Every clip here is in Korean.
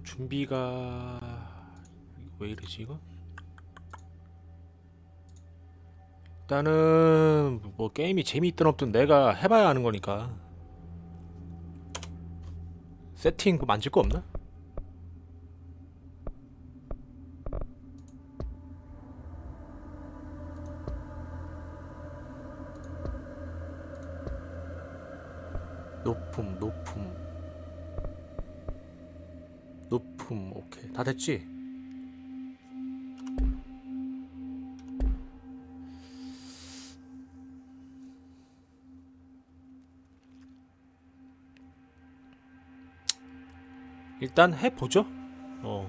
좀 준비가 왜 이러지 이거? 일단은 뭐 게임이 재미있든 없든 내가 해봐야 하는 거니까 세팅 뭐 만질 거 없나? 높음 높음 높음 오케이 다 됐지? 일단 해보죠 어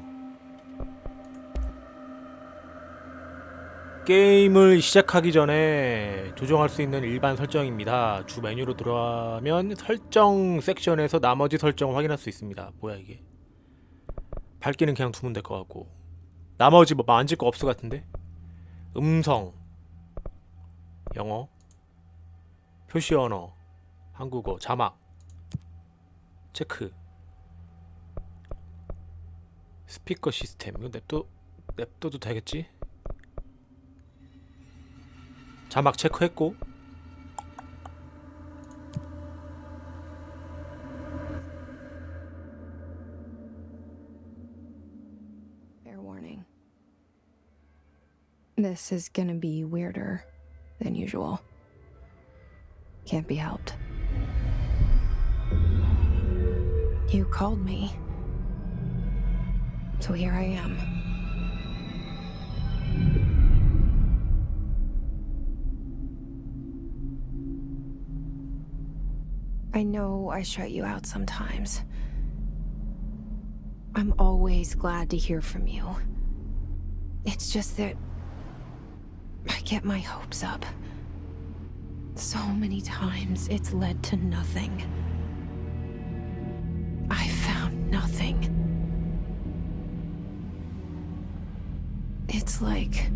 게임을 시작하기 전에 조정할 수 있는 일반 설정입니다. 주 메뉴로 들어가면 설정 섹션에서 나머지 설정을 확인할 수 있습니다. 뭐야 이게? 밝기는 그냥 두면 될 것 같고 나머지 뭐 만질 거 없을 것 같은데? 음성, 영어, 표시 언어, 한국어, 자막, 체크, 스피커 시스템 이거 냅둬 냅둬도 되겠지? 자막 체크했고 This is gonna be weirder than usual. Can't be helped. You called me. So here I am. I know I shut you out sometimes. I'm always glad to hear from you. It's just that I get my hopes up. So many times it's led to nothing. I found nothing. It's like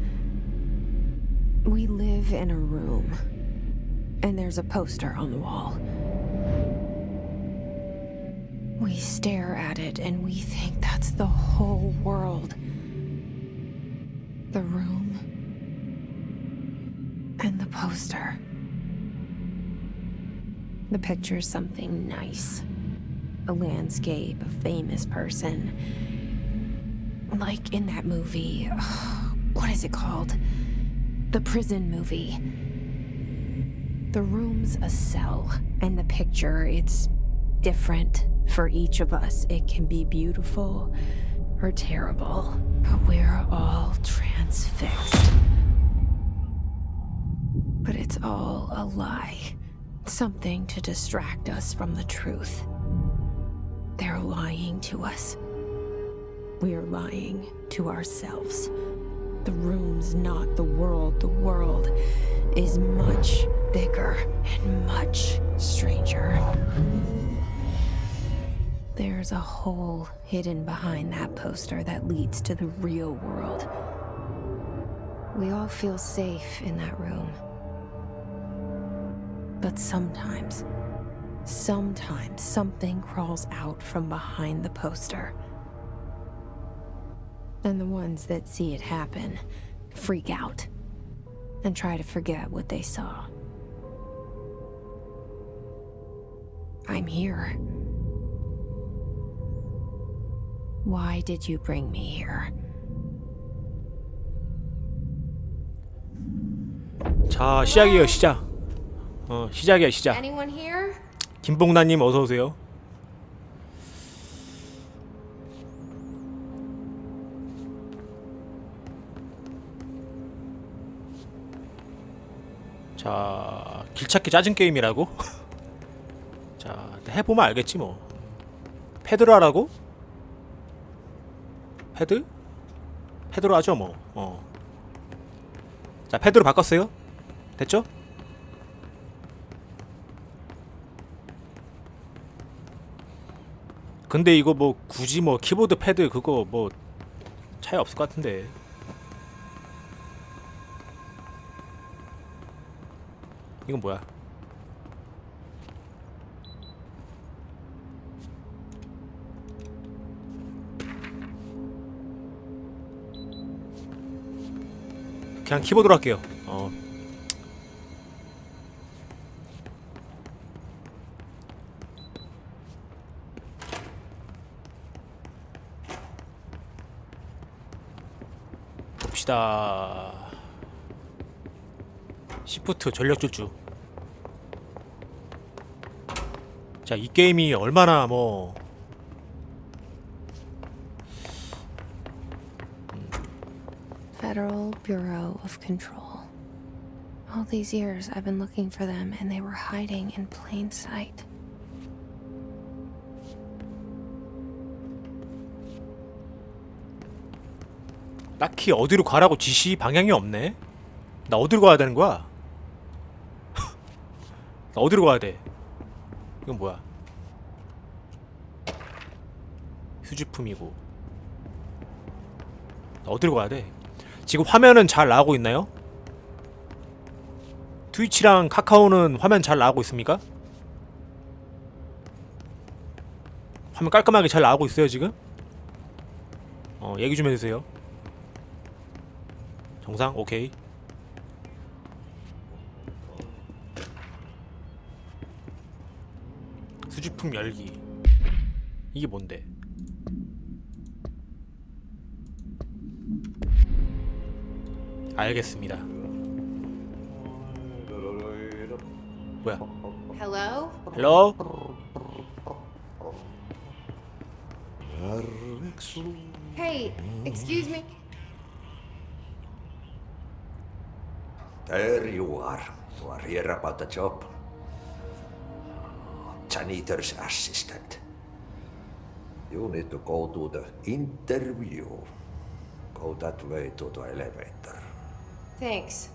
we live in a room and there's a poster on the wall. We stare at it and we think that's the whole world. The room poster. The picture's something nice a landscape, a famous person. Like in that movie. What is it called? The prison movie. The room's a cell, and the picture, it's different for each of us. It can be beautiful or terrible, but we're all transfixed. But it's all a lie. Something to distract us from the truth. They're lying to us. We're lying to ourselves. The room's not the world. The world is much bigger and much stranger. There's a hole hidden behind that poster that leads to the real world. We all feel safe in that room. But sometimes, sometimes something crawls out from behind the poster. And the ones that see it happen freak out and try to forget what they saw. I'm here. Why did you bring me here? 자 시작이에요 시작 어 시작이야 시작. Anyone here? 김봉나님 어서 오세요. 자 길찾기 짜증 게임이라고? 자 해보면 알겠지 뭐. 패드로 하라고? 패드? 패드로 하죠 뭐 어 자 패드로 바꿨어요? 됐죠? 근데 이거 뭐 굳이 뭐 키보드 패드 그거 뭐 차이 없을 것 같은데. 이건 뭐야? 그냥 키보드로 할게요. 어. 봅시다. 시프트 전력 질주. 자, 이 게임이 얼마나 뭐 Federal Bureau of Control. All these years I've been looking for them and they were hiding in plain sight. 딱히 어디로 가라고 지시 방향이 없네. 나 어디로 가야 되는 거야? 나 어디로 가야 돼? 이건 뭐야? 휴지품이고. 나 어디로 가야 돼? 지금 화면은 잘 나오고 있나요? 트위치랑 카카오는 화면 잘 나오고 있습니까? 화면 깔끔하게 잘 나오고 있어요 지금? 어 얘기 좀 해주세요. 정상? 오케이. 수집품 열기. 이게 뭔데? 알겠습니다. 뭐야? Hello? 헬로 Hey, excuse me. There you are. You are here about the job. Janitor's assistant. You need to go to the interview. Go that way to the elevator. Thanks.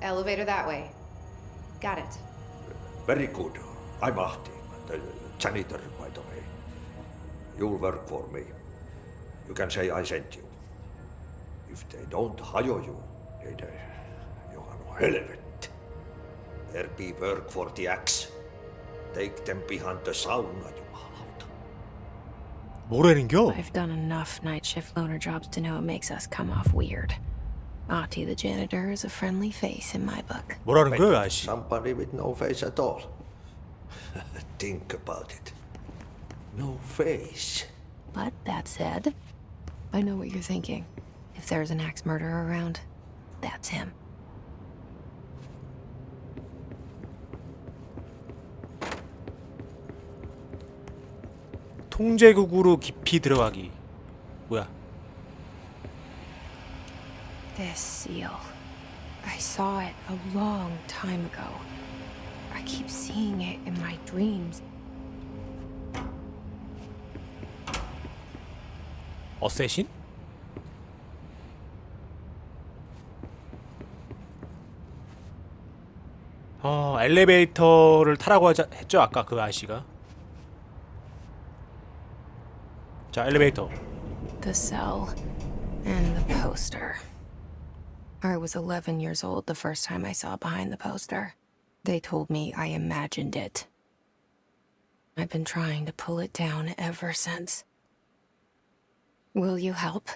Elevator that way. Got it. Very good. I'm Ahti, the janitor, by the way. You'll work for me. You can say I sent you. If they don't hire you, then uh, you are no helvet. There be work for the axe. Take them behind the sauna, jumalauta. 뭐라는겨? I've done enough night shift loner jobs to know it makes us come off weird. Ahti the janitor is a friendly face in my book. 뭐라는 거야 아씨 Somebody with no face at all. Think about it. No face. But that said, I know what you're thinking. If there's an axe murderer around, that's him. 통제국으로 깊이 들어가기 뭐야 This seal. I saw it a long time ago. I keep seeing it in my dreams. 어쌔신? 어 엘리베이터를 타라고 하자, 했죠 아까 그 아저씨가 자 엘리베이터 The cell and the poster. I was 11 years old the first time I saw behind the poster. They told me I imagined it. I've been trying to pull it down ever since. Will you help?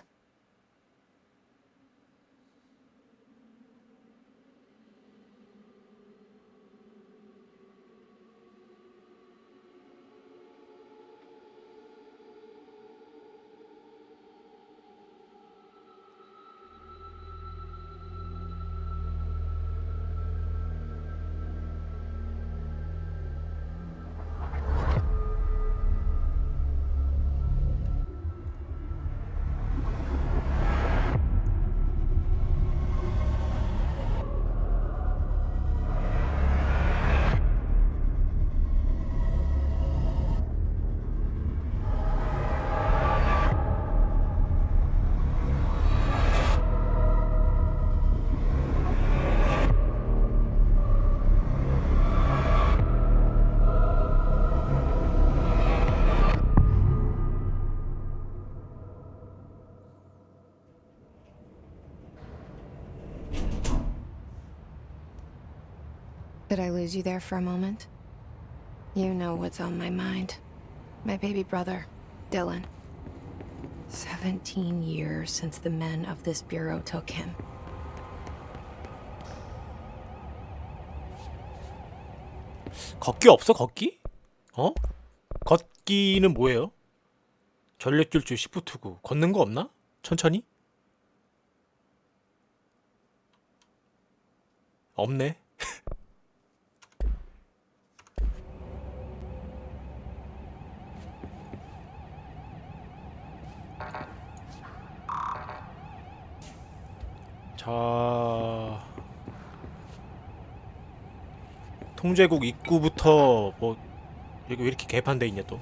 Did I lose you there for a moment? You know what's on my mind. My baby brother, Dylan. 17 years since the men of this bureau took him. 걷기 없어 걷기? 어? 걷기는 뭐예요? 전력질주 시프트고 걷는 거 없나? 천천히? 없네. 자 통제국 입구부터 뭐 여기 왜 이렇게 개판돼 있냐 또?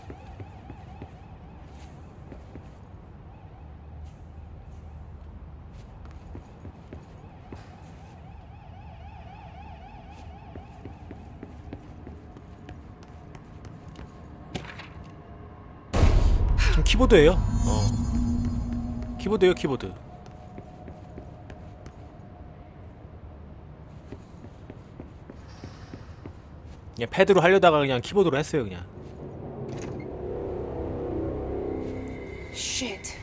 키보드예요? 어. 키보드예요 키보드 그냥 패드로 하려다가 그냥 키보드로 했어요 그냥 Shit.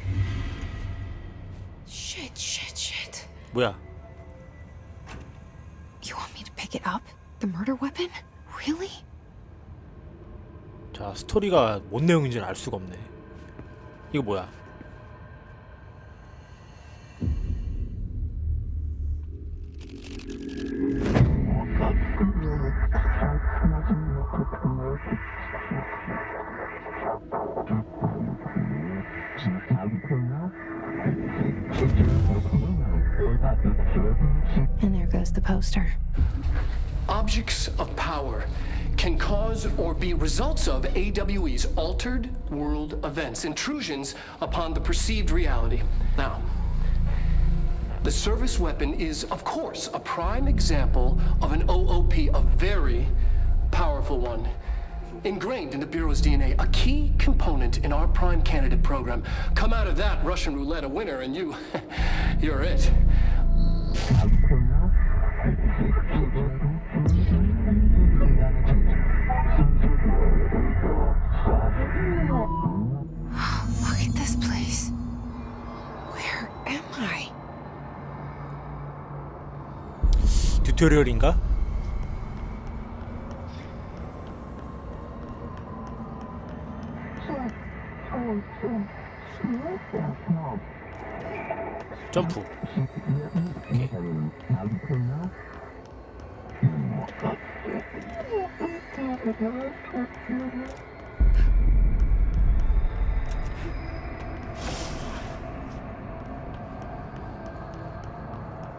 Shit, shit, shit. 뭐야 You want me to pick it up? The murder weapon? Really? 자 스토리가 뭔 내용인지는 알 수가 없네 이거 뭐야 the poster. Objects of power can cause or be results of AWE's altered world events, intrusions upon the perceived reality. Now, the service weapon is, of course, a prime example of an OOP, a very powerful one. Ingrained in the Bureau's DNA, a key component in our prime candidate program. Come out of that Russian roulette a winner, and you, you're it. 튜토리얼인가? 점프 오케이.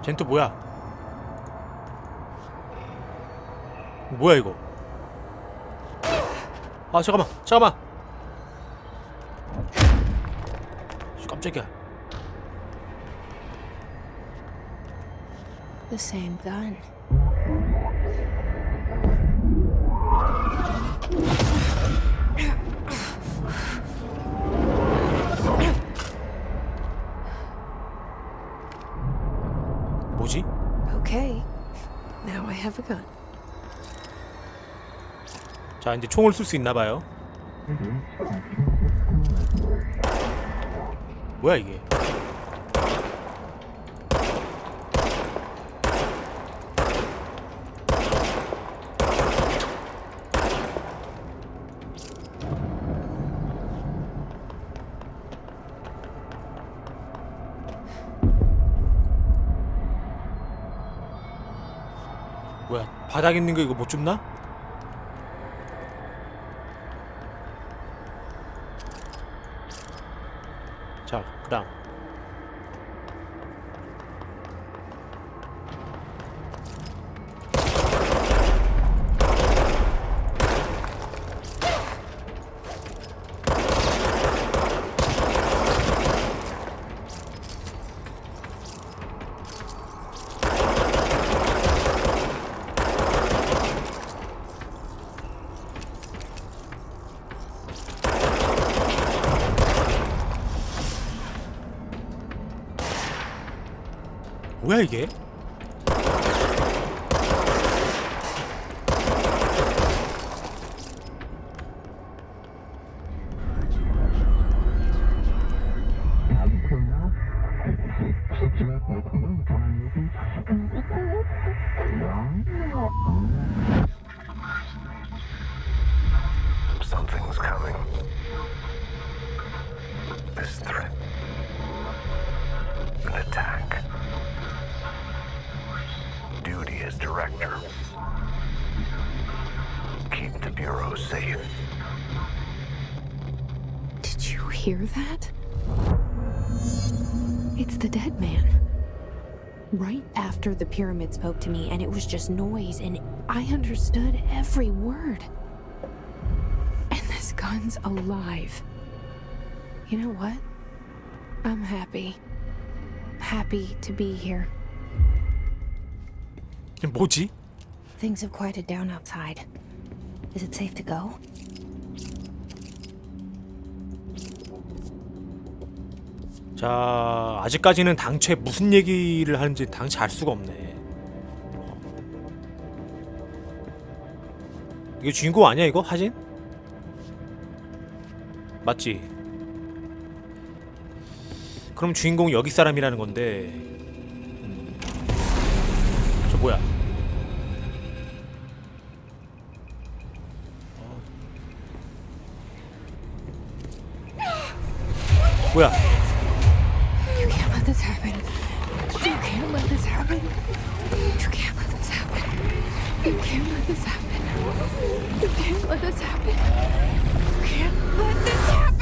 쟨또 뭐야? 뭐야 이거? 아 잠깐만 잠깐만 씨, 깜짝이야 The same gun. 자 이제 총을 쏠 수 있나 봐요 뭐야 이게 뭐야 바닥에 있는 거 이거 못 줍나? 자, 그다음 뭐야 이게? It's the dead man. Right after the pyramid spoke to me, and it was just noise, and I understood every word. And this gun's alive. You know what? I'm happy. Happy to be here. 뭐지? Things have quieted down outside. Is it safe to go? 자 아직까지는 당최 무슨 얘기를 하는지 당최 알 수가 없네. 이거 주인공 아니야 이거 사진? 맞지? 그럼 주인공 여기 사람이라는 건데 음. 저 뭐야? 어. 뭐야? You can't let this happen. You can't let this happen. You can't let this happen. You can't let this happen. You can't let this happen. You can't let this happen.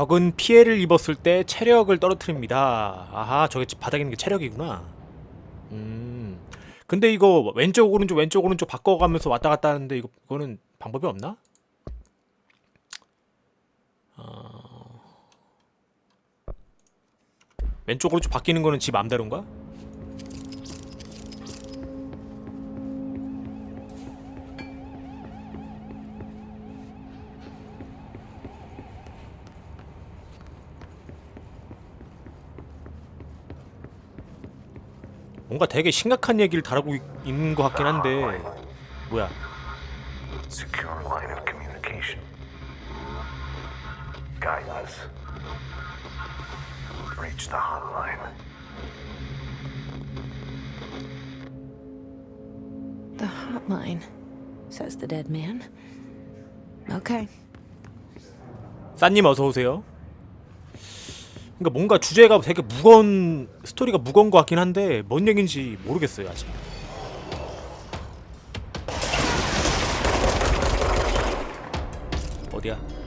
적은 피해를 입었을 때 체력을 떨어뜨립니다. 아하, 저게 바닥에 있는 게 체력이구나. 음. 근데 이거 왼쪽 오른쪽 왼쪽 오른쪽 바꿔가면서 왔다 갔다 하는데 이거 이거는 방법이 없나? 어... 왼쪽 오른쪽 바뀌는 거는 지 맘대로인가? 뭔가 되게 심각한 얘기를 다루고 있- 있는 것 같긴 한데 뭐야? Secure line of communication. Guidance. Reach the hotline. The hotline, says the dead man. Okay. 싸님 어서 오세요. 그러니까 뭔가 주제가 되게 무거운 스토리가 무거운 것 같긴 한데 뭔 얘긴지 모르겠어요 아직. 어디야?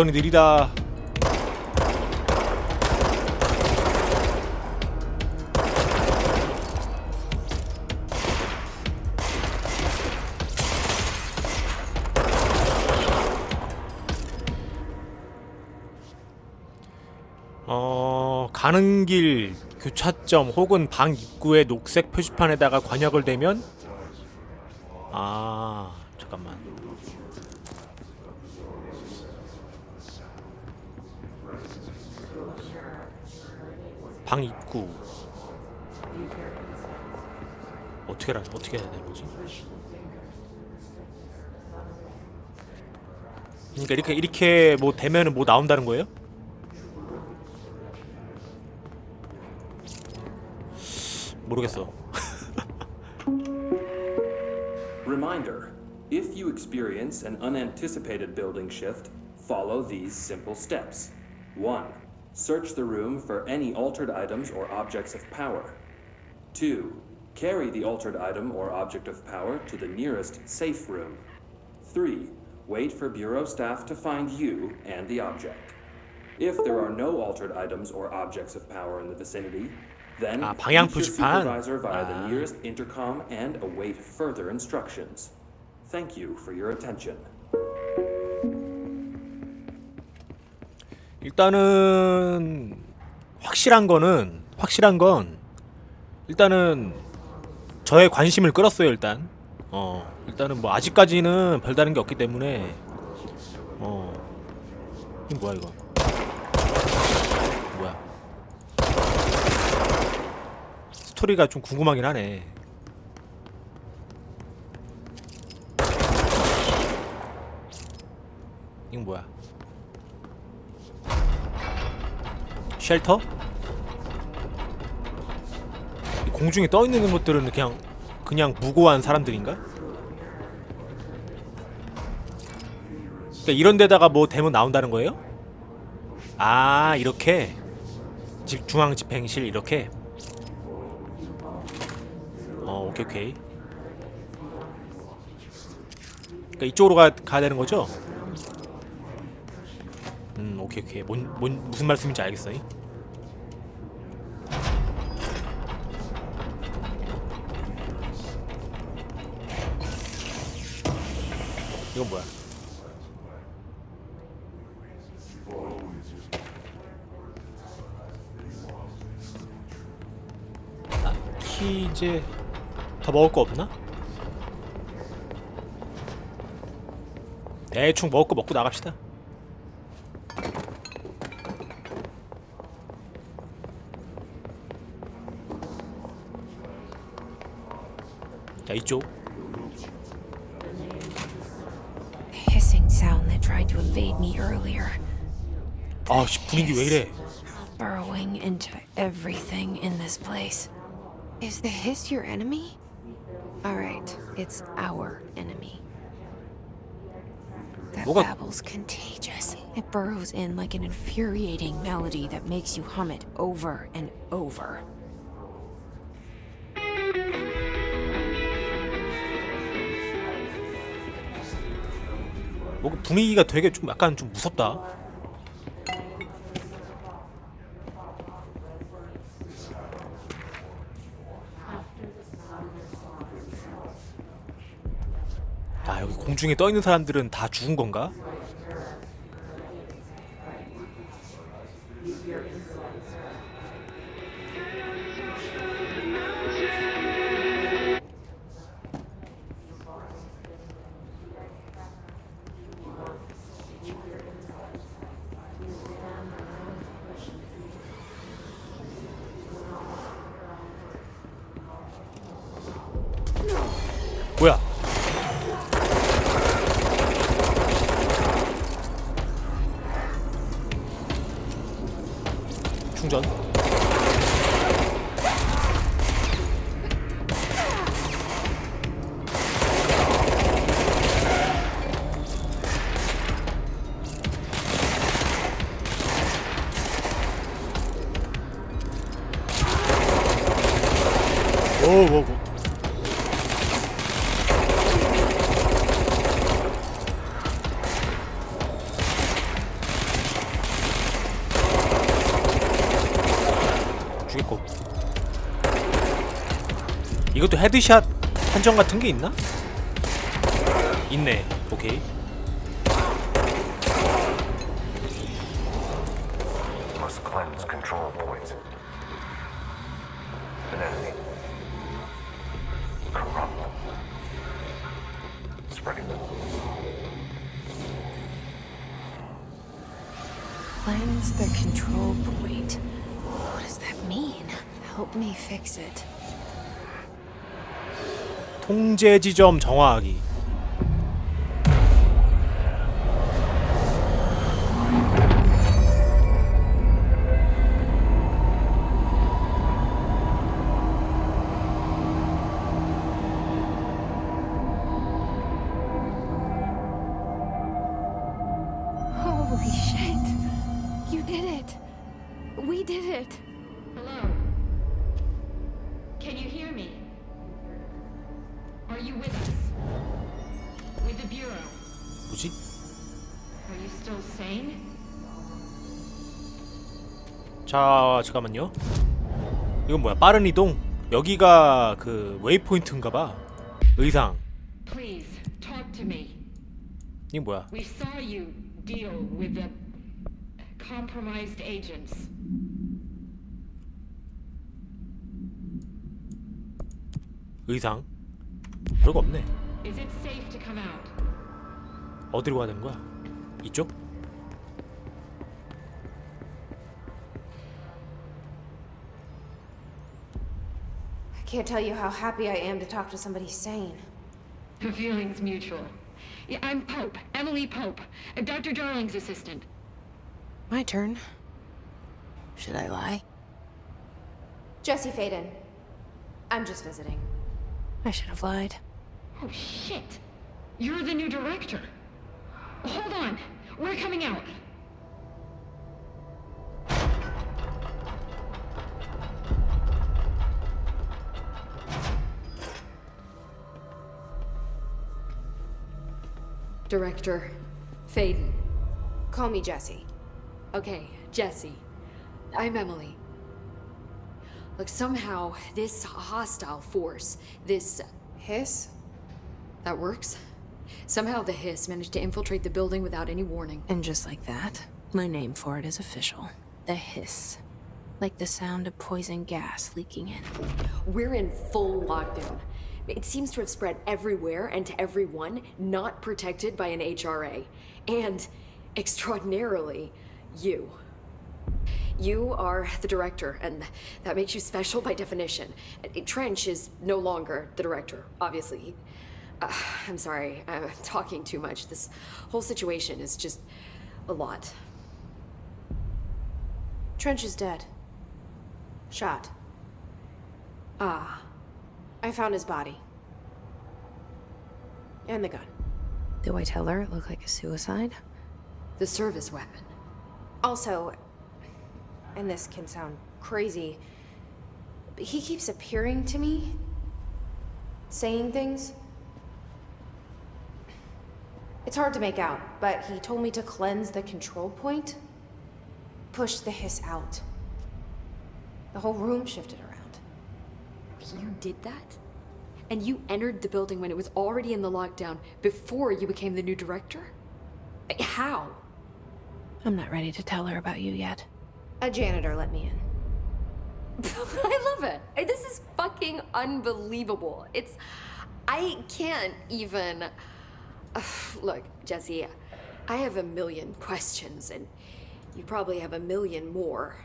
장전이 느리다. 어, 가는 길 교차점 혹은 방 입구의 녹색 표지판에다가 관역을 대면 아, 잠깐만. 방 입구 어떻게 라 어떻게 해야 되는 거지? 그러니까 이렇게 이렇게 뭐 되면은 뭐 나온다는 거예요? 모르겠어. Reminder if you experience an unanticipated building shift, follow these simple steps. 1. Search the room for any altered items or objects of power. 2. Carry the altered item or object of power to the nearest safe room. 3. Wait for Bureau staff to find you and the object. If there are no altered items or objects of power in the vicinity, then 아, 방향 reach your 표지판. supervisor via 아. the nearest intercom and await further instructions. Thank you for your attention. 일단은 확실한 거는 확실한 건 일단은 저의 관심을 끌었어요 일단. 어 일단은 뭐 아직까지는 별다른 게 없기 때문에 어 이거 뭐야 이거? 뭐야? 스토리가 좀 궁금하긴 하네. 이건 뭐야 쉘터? 이 공중에 떠 있는 것들은 그냥 그냥 무고한 사람들인가? 그러니까 이런 데다가 뭐 대면 나온다는 거예요? 아 이렇게 집 중앙 집행실 이렇게 어 오케이 오케이 그러니까 이쪽으로 가, 가야 되는 거죠? 음 오케이 오케이 뭔, 뭔 무슨 말씀인지 알겠어 이? 이제 더 먹을 거 없나? 대충 먹을 거 먹고 나갑시다. 자 이쪽. Hissing sound that tried to invade me earlier. 아씨 분위기 왜 이래? Burrowing into everything in this place. Is the hiss your enemy? Alright, it's our enemy. That 뭐가- babble's contagious. It burrows in like an infuriating melody that makes you hum it over and over. 뭔가 분위기가 되게 좀 약간 좀 무섭다. 아 여기 공중에 떠 있는 사람들은 다 죽은 건가? 오, 오, 오. 죽겠고. 이것도 헤드샷 판정 같은 게 있나? 있네. 오케이. 통제 지점 정화하기. 자, 잠깐만요. 이건 뭐야? 빠른 이동. 여기가 그 웨이포인트인가봐. 의상. Please, talk to me. 이게 뭐야? We saw you deal with the compromised agents. 의상 별거 없네. Is it safe to come out? 어디로 가야 되는 거야? 이쪽? Can't tell you how happy I am to talk to somebody sane. The feeling's mutual. Yeah, I'm Pope, Emily Pope, Dr. Darling's assistant. My turn. Should I lie? Jesse Faden. I'm just visiting. I should have lied. Oh, shit. You're the new director. Hold on. We're coming out. Director Faden. Call me Jesse. Okay, Jesse. I'm Emily. Look, somehow this hostile force, this. Hiss? that works? Somehow the Hiss managed to infiltrate the building without any warning. And just like that, my name for it is official. The hiss. Like the sound of poison gas leaking in. We're in full lockdown. It seems to have spread everywhere and to everyone not protected by an HRA. And, extraordinarily, you. You are the director, and that makes you special by definition. Trench is no longer the director, obviously. Uh, I'm sorry, I'm talking too much. This whole situation is just a lot. Trench is dead. Shot. Ah, I found his body. And the gun. Do I tell her it looked like a suicide? the service weapon. Also, and this can sound crazy, but he keeps appearing to me, saying things. It's hard to make out, but he told me to cleanse the control point, push the hiss out. The whole room shifted around. You did that? And you entered the building when it was already in the lockdown before you became the new director? Eh, how? I'm not ready to tell her about you yet. A janitor let me in. I love it. Eh, this is fucking unbelievable. It's. I can't even. Ugh, look, Jesse, I have a million questions, and you probably have a million more.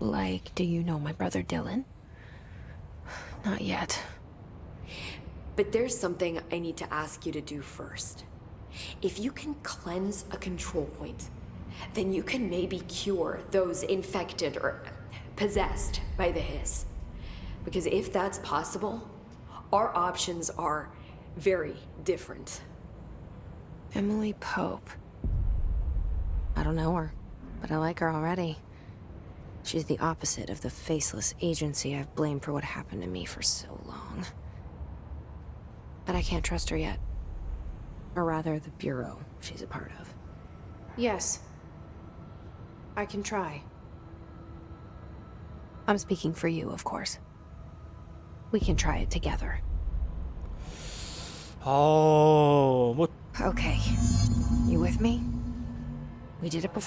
Like, do you know my brother Dylan? Not yet. But there's something I need to ask you to do first. If you can cleanse a control point, then you can maybe cure those infected or possessed by the hiss. Because if that's possible, our options are very different. Emily Pope. I don't know her, but I like her already. She's the opposite of the faceless agency I've blamed for what happened to me for so long. But I can't trust her yet. Or rather, the Bureau she's a part of. Yes. I can try. I'm speaking for you, of course. We can try it together. Oh, 뭐 Okay. You with me? We did it before.